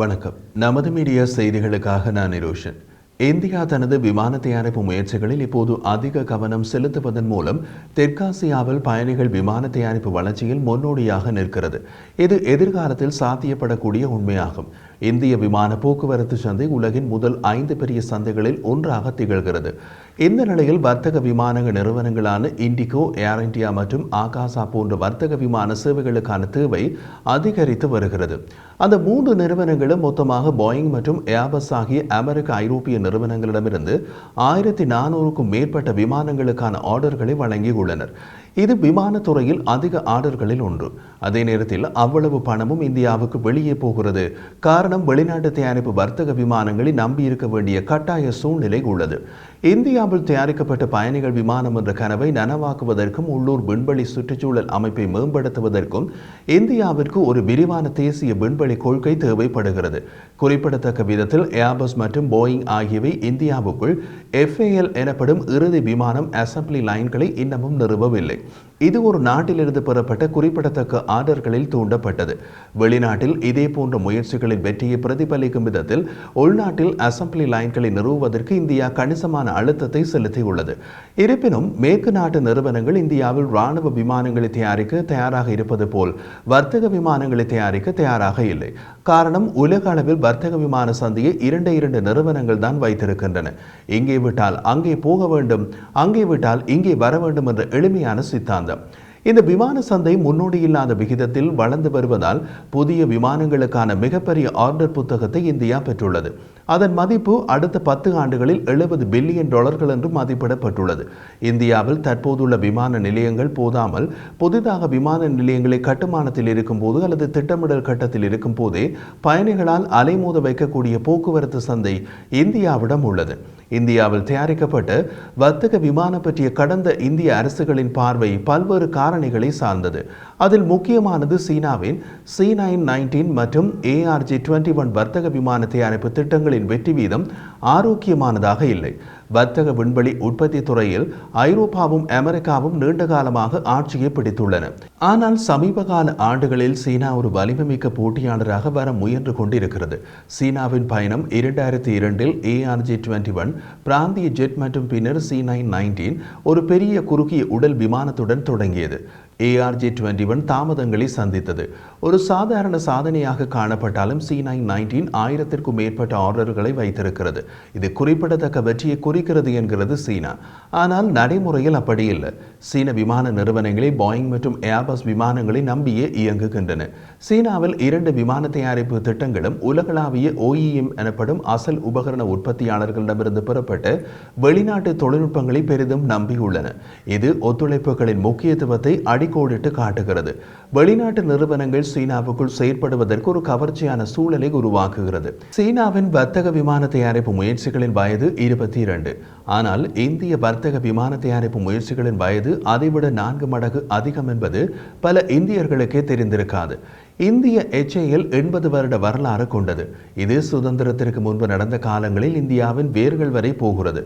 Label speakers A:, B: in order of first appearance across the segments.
A: வணக்கம். நமது மீடியா செய்திகளுக்காக நான் நிரோஷன். இந்தியா தனது விமான தயாரிப்பு முயற்சிகளில் இப்போது அதிக கவனம் செலுத்துவதன் மூலம் தெற்காசியாவில் பயணிகள் விமான தயாரிப்பு வளர்ச்சியில் முன்னோடியாக நிற்கிறது. இது எதிர்காலத்தில் சாத்தியப்படக்கூடிய உண்மையாகும். இந்திய விமான போக்குவரத்து சந்தை உலகின் முதல் ஐந்து பெரிய சந்தைகளில் ஒன்றாக திகழ்கிறது. இந்த நிலையில் வர்த்தக விமான நிறுவனங்களான இண்டிகோ ஏர் இந்தியா மற்றும் ஆகாசா போன்ற வர்த்தக விமான சேவைகளுக்கான தேவை அதிகரித்து வருகிறது. அந்த மூன்று நிறுவனங்களும் மொத்தமாக போயிங் மற்றும் ஏர்பஸ் ஆகிய அமெரிக்க ஐரோப்பிய நிறுவனங்களிடமிருந்து ஆயிரத்தி நானூறுக்கும் மேற்பட்ட விமானங்களுக்கான ஆர்டர்களை வழங்கியுள்ளனர். இது விமானத்துறையில் அதிக ஆர்டர்களில் ஒன்று. அதே நேரத்தில் அவ்வளவு பணமும் இந்தியாவுக்கு வெளியே போகிறது. காரணம் வெளிநாட்டு தயாரிப்பு வர்த்தக விமானங்களை நம்பியிருக்க வேண்டிய கட்டாய சூழ்நிலை உள்ளது. இந்தியாவில் தயாரிக்கப்பட்ட பயணிகள் விமானம் என்ற கனவை நனவாக்குவதற்கும் உள்ளூர் விண்வெளி சுற்றுச்சூழல் அமைப்பை மேம்படுத்துவதற்கும் இந்தியாவிற்கு ஒரு விரிவான தேசிய விண்வெளி கொள்கை தேவைப்படுகிறது. குறிப்பிடத்தக்க விதத்தில் ஏர்பஸ் மற்றும் போயிங் ஆகியவை இந்தியாவுக்குள் எஃப்ஏஎல் எனப்படும் இறுதி விமானம் அசம்பிளி லைன்களை இன்னமும் நிறுவவில்லை. இது ஒரு நாட்டிலிருந்து பெறப்பட்ட குறிப்பிடத்தக்க ஆர்டர்களில் தூண்டப்பட்டது. வெளிநாட்டில் இதே போன்ற முயற்சிகளின் வெற்றியை பிரதிபலிக்கும் விதத்தில் உள்நாட்டில் அசம்பிளி லைன்களை நிறுவுவதற்கு இந்தியா கணிசமான அழுத்தத்தை செலுத்தியுள்ளது. இருப்பினும் மேற்கு நாட்டு நிறுவனங்கள் இந்தியாவில் ராணுவ விமானங்களை தயாரிக்க தயாராக இருப்பது போல் வர்த்தக விமானங்களை தயாரிக்க தயாராக இல்லை. காரணம் உலக அளவில் வர்த்தக விமான சந்தையை இரண்டு இரண்டு நிறுவனங்கள் தான் வைத்திருக்கின்றன. இங்கே விட்டால் அங்கே போக வேண்டும் அங்கே விட்டால் இங்கே வர வேண்டும் என்ற எளிமையான சித்தாந்தம். இந்த விமான சந்தை முன்னோடி இல்லாத விகிதத்தில் வளர்ந்து வருவதால் புதிய விமானங்களுக்கான மிகப்பெரிய ஆர்டர் புத்தகத்தை இந்தியா பெற்றுள்ளது. அதன் மதிப்பு அடுத்த பத்து ஆண்டுகளில் எழுபது பில்லியன் டாலர்கள் என்று மதிப்பிடப்பட்டுள்ளது. இந்தியாவில் தற்போதுள்ள விமான நிலையங்கள் போதாமல் புதிதாக விமான நிலையங்களை கட்டுமானத்தில் இருக்கும்போது அல்லது திட்டமிடல் கட்டத்தில் இருக்கும் போதே பயணிகளால் அலைமோத வைக்கக்கூடிய போக்குவரத்து சந்தை இந்தியாவிடம் உள்ளது. இந்தியாவில் தயாரிக்கப்பட்ட வர்த்தக விமானம் பற்றிய கடந்த இந்திய அரசுகளின் பார்வை பல்வேறு காரணிகளை சார்ந்தது. அதில் முக்கியமானது சீனாவின் சி நைன் நைன்டீன் மற்றும் ஏஆர்ஜி டுவெண்ட்டி ஒன் வர்த்தக விமான தயாரிப்பு திட்டங்களின் வெற்றி வீதம் ஆரோக்கியமானதாக இல்லை. வர்த்தக விண்வெளி உற்பத்தி துறையில் ஐரோப்பாவும் அமெரிக்காவும் நீண்ட காலமாக ஆட்சியை பிடித்துள்ளன. ஆனால் சமீப கால ஆண்டுகளில் சீனா ஒரு வலிமைமிக்க போட்டியாளராக வர முயன்று கொண்டிருக்கிறது. சீனாவின் பயணம் இரண்டாயிரத்தி இரண்டில் ஏஆர்ஜி டுவெண்ட்டி ஒன் பிராந்திய ஜெட் மற்றும் பின்னர் சி நைன் நைன்டீன் ஒரு பெரிய குறுகிய உடல் விமானத்துடன் தொடங்கியது. ஏஆர்ஜி டுவெண்ட்டி ஒன் தாமதங்களை சந்தித்தது. ஒரு சாதாரண சாதனையாக காணப்பட்டாலும் சி நைன் நைன்டீன் ஆயிரத்திற்கும் மேற்பட்ட ஆர்டர்களை வைத்திருக்கிறது. இது குறிப்பிடத்தக்க வெற்றியை குறிக்கிறது என்கிறது சீனா. ஆனால் நடைமுறையில் அப்படி இல்லை. சீன விமான நிறுவனங்களே பாயிங் மற்றும் ஏர்பஸ் விமானங்களை நம்பியே இயங்குகின்றன. சீனாவில் இரண்டு விமான தயாரிப்பு திட்டங்களும் உலகளாவிய ஓஇஎம் எனப்படும் அசல் உபகரண உற்பத்தியாளர்களிடமிருந்து பெறப்பட்ட வெளிநாட்டு தொழில்நுட்பங்களை பெரிதும் நம்பியுள்ளன. இது ஒத்துழைப்புகளின் முக்கியத்துவத்தை கோடிட்டு காட்டுகிறது. வெளிநாட்டு நிறுவனங்கள் சீனாவுக்குள் செயற்படுவதற்கு ஒரு கவர்ச்சியான சூழலை உருவாக்குகிறது. சீனாவின் வர்த்தக விமான தயாரிப்பு முயற்சிகளின் வயது இருபத்தி இரண்டு ஆனால் இந்திய வர்த்தக விமான தயாரிப்பு முயற்சிகளின் வயது அதைவிட நான்கு மடங்கு அதிகம் என்பது பல இந்தியர்களுக்கே தெரிந்திருக்காது. இந்திய எச்ஏஎல் எண்பது வருட வரலாறு கொண்டது. இது சுதந்திரத்திற்கு முன்பு நடந்த காலங்களில் இந்தியாவின் வேர்கள் வரை போகிறது.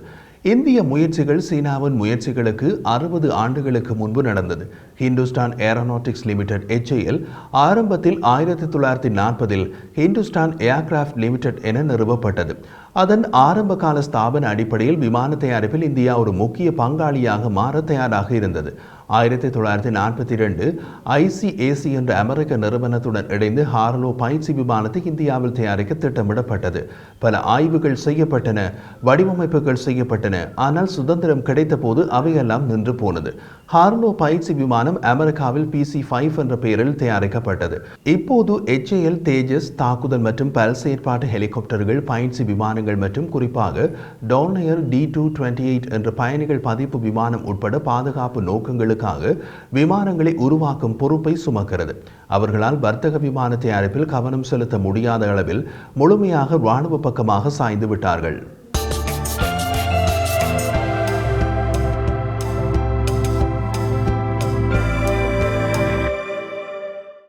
A: இந்திய முயற்சிகள் சீனாவின் முயற்சிகளுக்கு அறுபது ஆண்டுகளுக்கு முன்பு நடந்தது. ஹிந்துஸ்தான் ஏரோநாட்டிக்ஸ் லிமிடெட் எச்ஐஎல் ஆரம்பத்தில் ஆயிரத்தி தொள்ளாயிரத்தி நாற்பதில் ஹிந்துஸ்தான் ஏர்கிராஃப்ட் லிமிடெட் என நிறுவப்பட்டது. அதன் ஆரம்ப கால ஸ்தாபன அடிப்படையில் விமான தயாரிப்பில் இந்தியா ஒரு முக்கிய பங்காளியாக மாற தயாராக இருந்தது. ஆயிரத்தி தொள்ளாயிரத்தி நாற்பத்தி ரெண்டு ஐசிஏசி என்ற அமெரிக்க நிறுவனத்துடன் இணைந்து ஹார்லோ பயிற்சி விமானத்தை இந்தியாவில் தயாரிக்க திட்டமிடப்பட்டது. பல ஆய்வுகள் செய்யப்பட்டன வடிவமைப்புகள் செய்யப்பட்டன. ஆனால் சுதந்திரம் கிடைத்த போது அவையெல்லாம் நின்று போனது. ஹார்லோ பயிற்சி விமானம் அமெரிக்காவில் பிசி ஃபைவ் என்ற பெயரில் தயாரிக்கப்பட்டது. இப்போது எச்ஏஎல் தேஜஸ் தாக்குதல் மற்றும் பல செயற்பாட்டு ஹெலிகாப்டர்கள் பயிற்சி விமானங்கள் மற்றும் குறிப்பாக Dornier D two twenty eight என்ற பயணிகள் பதிப்பு விமானம் உட்பட பாதுகாப்பு நோக்கங்களுக்காக விமானங்களை உருவாக்கும் பொறுப்பை சுமக்கிறது. அவர்களால் வர்த்தக விமான தயாரிப்பில் கவனம் செலுத்த முடியாத அளவில் முழுமையாக இராணுவ பக்கமாக சாய்ந்து விட்டார்கள்.